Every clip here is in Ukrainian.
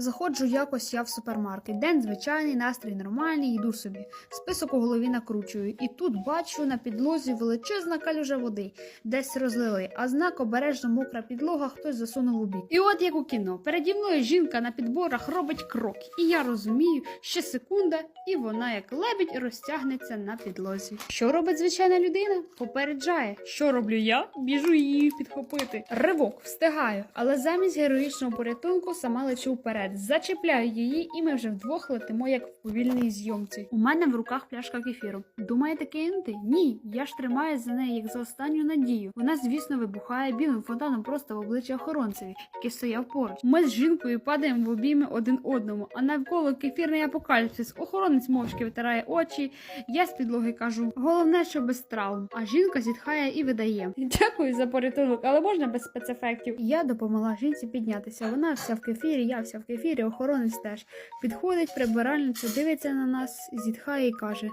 Заходжу якось я в супермаркет. День звичайний, настрій нормальний, йду собі. Список у голові накручую. І тут бачу на підлозі величезна калюжа води. Десь розлили, а знак обережно мокра підлога хтось засунув у бік. І от як у кіно. Переді мною жінка на підборах робить крок. І я розумію, ще секунда, і вона, як лебідь, розтягнеться на підлозі. Що робить звичайна людина? Попереджає. Що роблю я? Біжу її підхопити. Ривок, встигаю, але замість героїчного порятунку сама лечу вперед. Зачіпляю її, і ми вже вдвох летимо, як в повільній зйомці. У мене в руках пляшка кефіру. Думаєте кинути? Ні, я ж тримаю за неї як за останню надію. Вона, звісно, вибухає білим фонтаном просто в обличчя охоронцеві, який стояв поруч. Ми з жінкою падаємо в обійми один одному, а навколо кефірний апокаліпсис. Охоронець мовчки витирає очі. Я з підлоги кажу: головне, що без травм. А жінка зітхає і видає. Дякую за порятунок, але можна без спецефектів. Я допомогла жінці піднятися. Вона вся в кефірі, я вся в кефірі, охоронець теж. Підходить прибиральниця, дивиться на нас, зітхає і каже: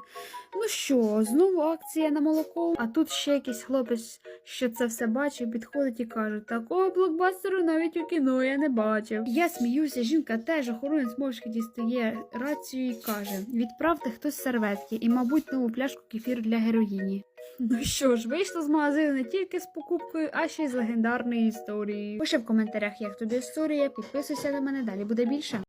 Ну що, знову акція на молоко? А тут ще якийсь хлопець, що це все бачив, підходить і каже: Такого блокбастеру навіть у кіно я не бачив. Я сміюся, жінка теж охоронець мовчки дістає рацію і каже: Відправте хтось серветки і, мабуть, нову пляшку кефір для героїні. Ну що ж, вийшла з магазину не тільки з покупкою, а ще й з легендарною історією. Пиши в коментарях, як тобі історія, підписуйся на мене, далі буде більше.